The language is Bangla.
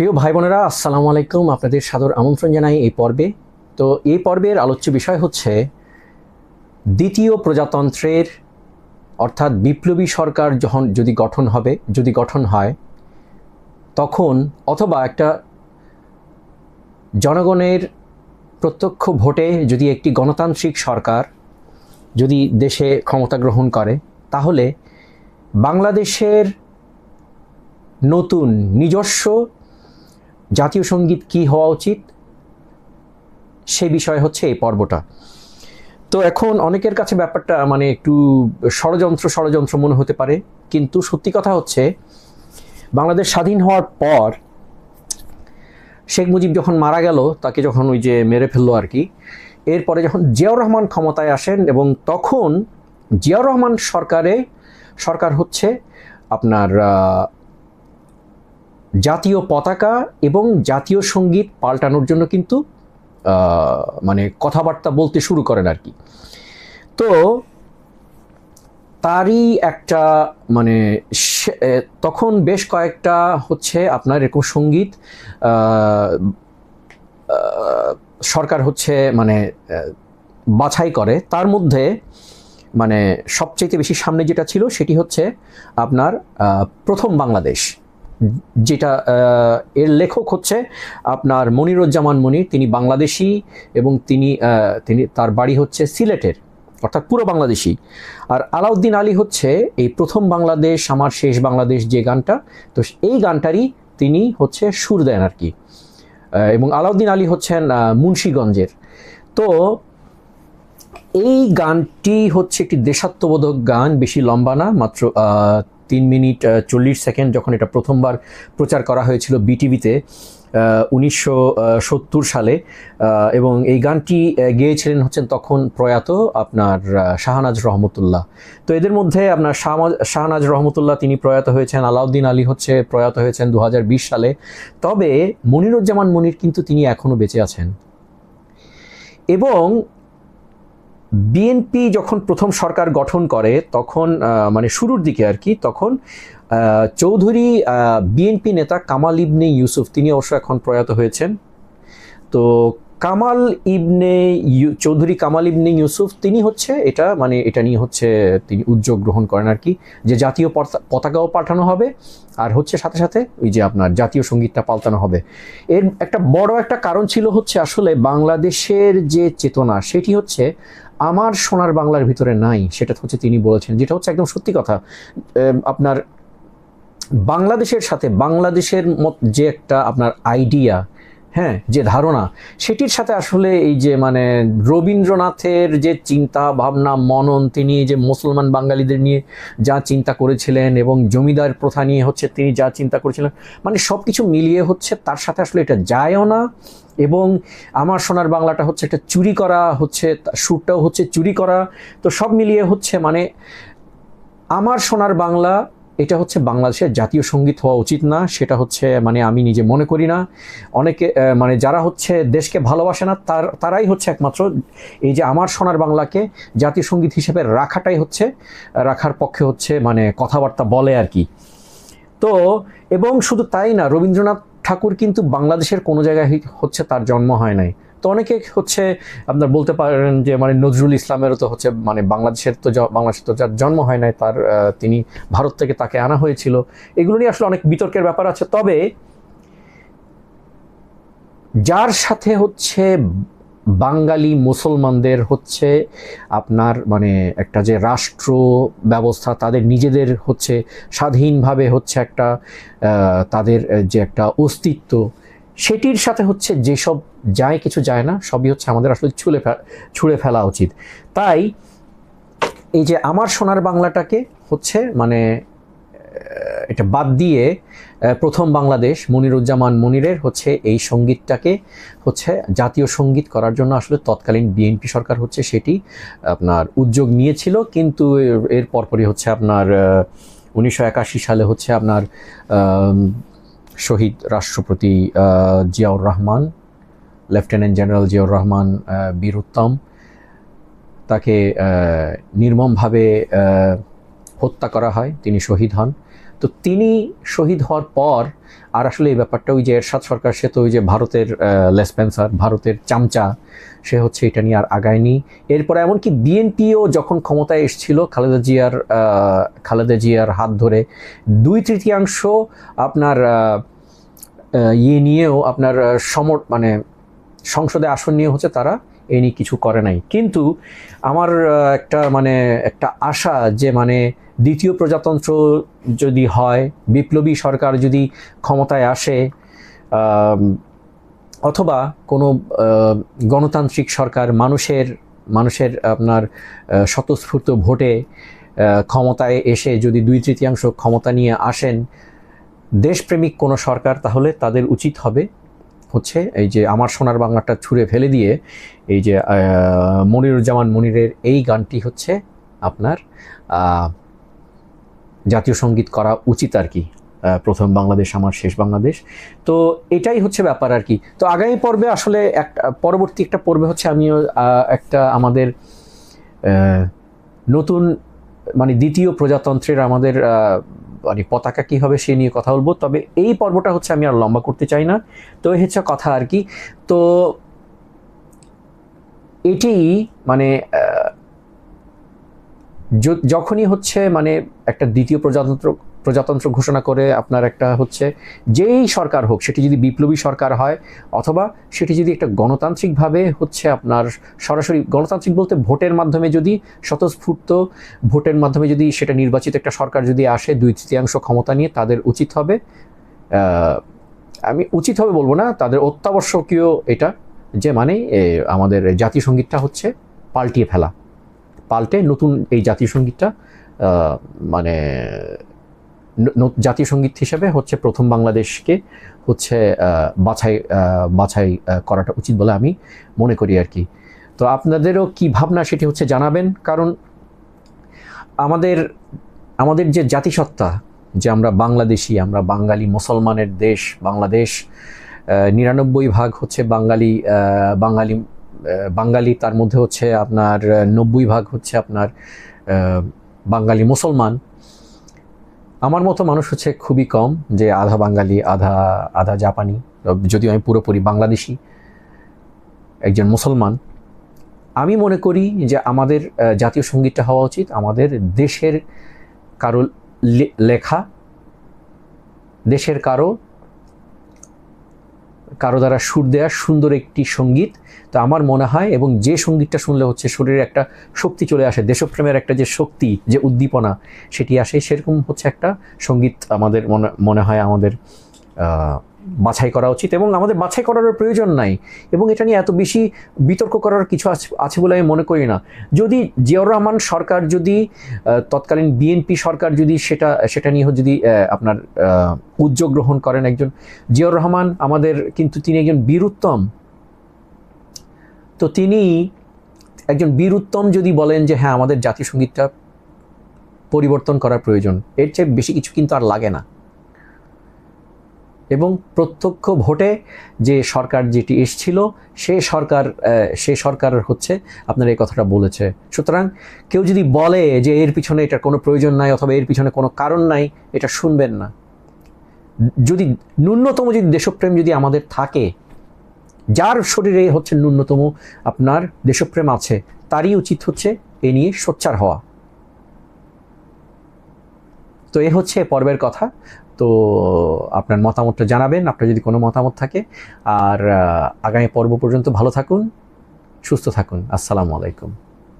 প্রিয় ভাই বোনেরা, আসসালামু আলাইকুম। আপনাদের সাদর আমন্ত্রণ জানাই এই পর্বে। তো এই পর্বের আলোচ্য বিষয় হচ্ছে দ্বিতীয় প্রজাতন্ত্রের, অর্থাৎ বিপ্লবী সরকার যখন যদি গঠন হবে, যদি গঠন হয়, তখন অথবা একটা জনগণের প্রত্যক্ষ ভোটে যদি একটি গণতান্ত্রিক সরকার যদি দেশে ক্ষমতা গ্রহণ করে, তাহলে বাংলাদেশের নতুন নিজস্ব জাতীয় সংগীত কি হওয়া উচিত? সে বিষয় হচ্ছে এই পর্বটা। তো এখন অনেকের কাছে ব্যাপারটা মানে একটু ষড়যন্ত্র ষড়যন্ত্র মনে হতে পারে। কিন্তু সত্যি কথা হচ্ছে, বাংলাদেশ স্বাধীন হওয়ার পর শেখ মুজিব যখন মারা গেল, তাকে যখন ওই যে মেরে ফেলল আর কি, এরপরে যখন জিয়াউর রহমান ক্ষমতায় আসেন এবং তখন জিয়াউর রহমান সরকারে, সরকার হচ্ছে আপনার জাতীয় পতাকা এবং জাতীয় সংগীত পাল্টানোর জন্য কিন্তু মানে কথাবার্তা বলতে শুরু করেন আর কি। তো তারই একটা মানে তখন বেশ কয়েকটা হচ্ছে আপনার এরকম সংগীত সরকার হচ্ছে মানে বাছাই করে। তার মধ্যে মানে সবচেয়ে বেশি সামনে যেটা ছিল সেটি হচ্ছে আপনার প্রথম বাংলাদেশ। যেটা এর লেখক হচ্ছে আপনার মনিরুজ্জামান মনির। তিনি বাংলাদেশি এবং তিনি তিনি তার বাড়ি হচ্ছে সিলেটের, অর্থাৎ পুরো বাংলাদেশি আর আলাউদ্দিন আলী হচ্ছে এই প্রথম বাংলাদেশ, আমার শেষ বাংলাদেশ যে গানটা, তো এই গানটারই তিনি হচ্ছে সুর দেন আর কি। এবং আলাউদ্দিন আলী হচ্ছেন মুন্সীগঞ্জের। তো এই গানটি হচ্ছে একটি দেশাত্মবোধক গান, বেশি লম্বা না, মাত্র তিন মিনিট চল্লিশ সেকেন্ড যখন এটা প্রথমবার প্রচার করা হয়েছিল বিটিভিতে উনিশশো সত্তর সালে এবং এই গানটি গেয়েছিলেন হচ্ছেন তখন প্রয়াত আপনার শাহনাজ রহমতুল্লাহ। তো এদের মধ্যে আপনার শাহনাজ রহমতুল্লাহ তিনি প্রয়াত হয়েছেন, আলাউদ্দিন আলী হচ্ছে প্রয়াত হয়েছেন দু হাজার বিশ সালে। তবে মনিরুজ্জামান মনির কিন্তু তিনি এখনও বেঁচে আছেন। এবং বিএনপি যখন প্রথম সরকার গঠন করে, তখন মানে শুরুর দিকে আর কি, তখন চৌধুরী বিএনপি নেতা কামাল ইবনে ইউসুফ, তিনি অবশ্য এখন প্রয়াত হয়েছেন। তো কামাল ইবনে চৌধুরী কামাল ইবনে ইউসুফ, তিনি হচ্ছে এটা মানে এটা নিয়ে হচ্ছে তিনি উদ্যোগ গ্রহণ করেন আর কি, যে জাতীয় পতাকাও পাঠানো হবে, আর হচ্ছে সাথে সাথে ওই যে আপনার জাতীয় সঙ্গীতটা পাল্টানো হবে। এর একটা বড় একটা কারণ ছিল হচ্ছে আসলে বাংলাদেশের যে চেতনা, সেটি হচ্ছে আমার সোনার বাংলার ভিতরে নাই, সেটা হচ্ছে তিনি বলেছেন, যেটা হচ্ছে একদম সত্যি কথা। আপনার বাংলাদেশের সাথে, বাংলাদেশের মত যে একটা আপনার আইডিয়া হ্যাঁ যে ধারণা, সেটির সাথে আসলে এই যে মানে রবীন্দ্রনাথের যে চিন্তা ভাবনা, মনন, তিনি যে মুসলমান বাঙালিদের নিয়ে যা চিন্তা করেছিলেন এবং জমিদার প্রথা নিয়ে হচ্ছে তিনি যা চিন্তা করেছিলেন মানে সব কিছু মিলিয়ে হচ্ছে তার সাথে আসলে এটা যায়ও না এবং আমার সোনার বাংলাটা হচ্ছে একটা চুরি করা, হচ্ছে সুরটাও হচ্ছে চুরি করা, তো সব মিলিয়ে হচ্ছে মানে আমার সোনার বাংলা এটা হচ্ছে বাংলাদেশের জাতীয় সংগীত হওয়া উচিত না, সেটা হচ্ছে মানে আমি নিজে মনে করি না। অনেকে মানে যারা হচ্ছে দেশকে ভালোবাসে না, তার, তারাই হচ্ছে একমাত্র এই যে আমার সোনার বাংলাকে জাতীয় সংগীত হিসেবে রাখাটাই হচ্ছে, রাখার পক্ষে হচ্ছে মানে কথাবার্তা বলে আর কি। তো, এবং শুধু তাই না, রবীন্দ্রনাথ ঠাকুর কিন্তু বাংলাদেশের কোনো জায়গায় হচ্ছে তার জন্ম হয় নাই। তো অনেকে হচ্ছে আপনার বলতে পারেন যে মানে নজরুল ইসলামেরও তো হচ্ছে মানে বাংলাদেশের তো বাংলাদেশের তো যার জন্ম হয় নাই, তার তিনি ভারত থেকে তাকে আনা হয়েছিল। এগুলো নিয়ে আসলে অনেক বিতর্কের ব্যাপার আছে। তবে যার সাথে হচ্ছে বাঙালি মুসলমানদের হচ্ছে আপনার মানে একটা যে রাষ্ট্র ব্যবস্থা, তাদের নিজেদের হচ্ছে স্বাধীনভাবে হচ্ছে একটা তাদের যে একটা অস্তিত্ব সেটির সাথে হচ্ছে যেসব যায় কিছু যায় না, সবই হচ্ছে আমাদের আসলে ফে- ছুঁড়ে ফেলা উচিত। তাই এই যে আমার সোনার বাংলাটাকে হচ্ছে মানে এটা বাদ দিয়ে প্রথম বাংলাদেশ মনিরুজ্জামান মনিরের হচ্ছে এই সঙ্গীতটাকে হচ্ছে জাতীয় সংগীত করার জন্য আসলে তৎকালীন বিএনপি সরকার হচ্ছে সেটি আপনার উদ্যোগ নিয়েছিল। কিন্তু এর- পরপরই হচ্ছে আপনার উনিশশো একাশি সালে হচ্ছে আপনার শহীদ রাষ্ট্রপতি জিয়াউর রহমান লেফটেন্যান্ট জেনারেল জিয়াউর রহমান বীর উত্তম, তাকে নির্মমভাবে হত্যা করা হয়, তিনি শহীদ হন। তো তিনি শহীদ হওয়ার পর, আর আসলে এই ব্যাপারটা ওই যে এরশাদ সরকার, সে তো ওই যে ভারতের লেসপেন্সার ভারতের চামচা, সে হচ্ছে এটা নিয়ে আর আগায়নি। এরপরে এমনকি বিএনপিও যখন ক্ষমতায় এসেছিল, খালেদা জিয়ার খালেদা জিয়ার হাত ধরে, দুই তৃতীয়াংশ আপনার ইয়ে নিয়েও আপনার সমর মানে সংসদে আসন নিয়ে হচ্ছে তারা এ নিয়ে কিছু করে নাই। কিন্তু আমার একটা মানে একটা আশা যে মানে দ্বিতীয় প্রজাতন্ত্র যদি হয়, বিপ্লবী সরকার যদি ক্ষমতায় আসে অথবা কোনো গণতান্ত্রিক সরকার মানুষের মানুষের আপনার স্বতঃস্ফূর্ত ভোটে ক্ষমতায় এসে যদি দুই তৃতীয়াংশ ক্ষমতা নিয়ে আসেন দেশপ্রেমিক কোনো সরকার, তাহলে তাদের উচিত হবে হচ্ছে এই যে আমার সোনার বাংলাটা ছুঁড়ে ফেলে দিয়ে এই যে মনিরুজ্জামান মনিরের এই গানটি হচ্ছে আপনার জাতীয় সংগীত করা উচিত আর কি। প্রথম বাংলাদেশ, আমার শেষ বাংলাদেশ। তো এটাই হচ্ছে ব্যাপার আর কি। তো আগামী পর্বে আসলে একটা পরবর্তী একটা পর্বে হচ্ছে আমিও একটা আমাদের নতুন মানে দ্বিতীয় প্রজাতন্ত্রের আমাদের মানে পতাকা কী হবে সে নিয়ে কথা বলব? তবে এই পর্বটা হচ্ছে আমি আর লম্বা করতে চাই না। তো এই হচ্ছে কথা আর কি। তো এটি মানে যখনই হচ্ছে মানে একটা দ্বিতীয় প্রজাতন্ত্র প্রজাতন্ত্র ঘোষণা করে আপনার একটা হচ্ছে যেই সরকার হোক, সেটি যদি বিপ্লবী সরকার হয় অথবা সেটি যদি একটা গণতান্ত্রিকভাবে হচ্ছে আপনার সরাসরি গণতান্ত্রিক বলতে ভোটের মাধ্যমে যদি স্বতঃস্ফূর্ত ভোটের মাধ্যমে যদি সেটা নির্বাচিত একটা সরকার যদি আসে দুই তৃতীয়াংশ ক্ষমতা নিয়ে, তাদের উচিত হবে আমি উচিত হবে বলব না, তাদের অত্যাবশ্যকীয় এটা যে মানে আমাদের জাতীয় সঙ্গীতটা হচ্ছে পাল্টিয়ে ফেলা। পাল্টে নতুন এই জাতীয় সঙ্গীতটা মানে জাতীয় সংগীত হিসেবে হচ্ছে প্রথম বাংলাদেশকে হচ্ছে বাছাই বাছাই করাটা উচিত বলে আমি মনে করি আর কি। তো আপনাদেরও কি ভাবনা সেটি হচ্ছে জানাবেন, কারণ আমাদের আমাদের যে জাতিসত্তা, যে আমরা বাংলাদেশি, আমরা বাঙালি মুসলমানের দেশ, বাংলাদেশ নিরানব্বই ভাগ হচ্ছে বাঙালি বাঙালি বাঙালি, তার মধ্যে হচ্ছে আপনার নব্বই ভাগ হচ্ছে আপনার বাঙালি মুসলমান। আমার মতো মানুষ হচ্ছে খুবই কম যে আধা বাঙালি, আধা আধা জাপানি। যদিও আমি পুরোপুরি বাংলাদেশি, একজন মুসলমান। আমি মনে করি যে আমাদের জাতীয় সঙ্গীতটা হওয়া উচিত। আমাদের দেশের কারও লেখা, দেশের কারও কারও দ্বারা সুর দেওয়া সুন্দর একটি সংগীত। তো আমার মনে হয় এবং যে সঙ্গীতটা শুনলে হচ্ছে শরীরে একটা শক্তি চলে আসে, দেশপ্রেমের একটা যে শক্তি, যে উদ্দীপনা, সেটি আসে, সেরকম হচ্ছে একটা সংগীত আমাদের মনে মনে হয় আমাদের বাছাই করা উচিত এবং আমাদের বাছাই করার প্রয়োজন নাই এবং এটা নিয়ে এত বেশি বিতর্ক করার কিছু আছে- বলে আমি মনে করি না। যদি জিয়াউর রহমান সরকার যদি তৎকালীন বিএনপি সরকার যদি সেটা সেটা নিয়ে যদি আপনার উদ্যোগ গ্রহণ করেন একজন, জিয়াউর রহমান আমাদের কিন্তু তিনি একজন বীরুত্তম তো তিনি একজন বীরুত্তম যদি বলেন যে হ্যাঁ আমাদের জাতীয় সঙ্গীতটা পরিবর্তন করার প্রয়োজন, এর চেয়ে বেশি কিছু কিন্তু আর লাগে না। এবং প্রত্যক্ষ ভোটে যে সরকার যেটি এসছিল, সে সরকার সে সরকার হচ্ছে আপনার এই কথাটা বলেছে। সুতরাং কেউ যদি বলে যে এর পিছনে এটার কোনো প্রয়োজন নাই অথবা এর পিছনে কোনো কারণ নাই, এটা শুনবেন না। যদি ন্যূনতম যদি দেশপ্রেম যদি আমাদের থাকে, যার শরীরে হচ্ছে ন্যূনতম আপনার দেশপ্রেম আছে, তারই উচিত হচ্ছে এ নিয়ে সোচ্চার হওয়া। তো এ হচ্ছে পর্বের কথা। তো আপনার মতামতটা জানাবেন, আপনার যদি কোনো মতামত থাকে। আর আগামী পর্ব পর্যন্ত ভালো থাকুন, সুস্থ থাকুন। আসসালামু আলাইকুম।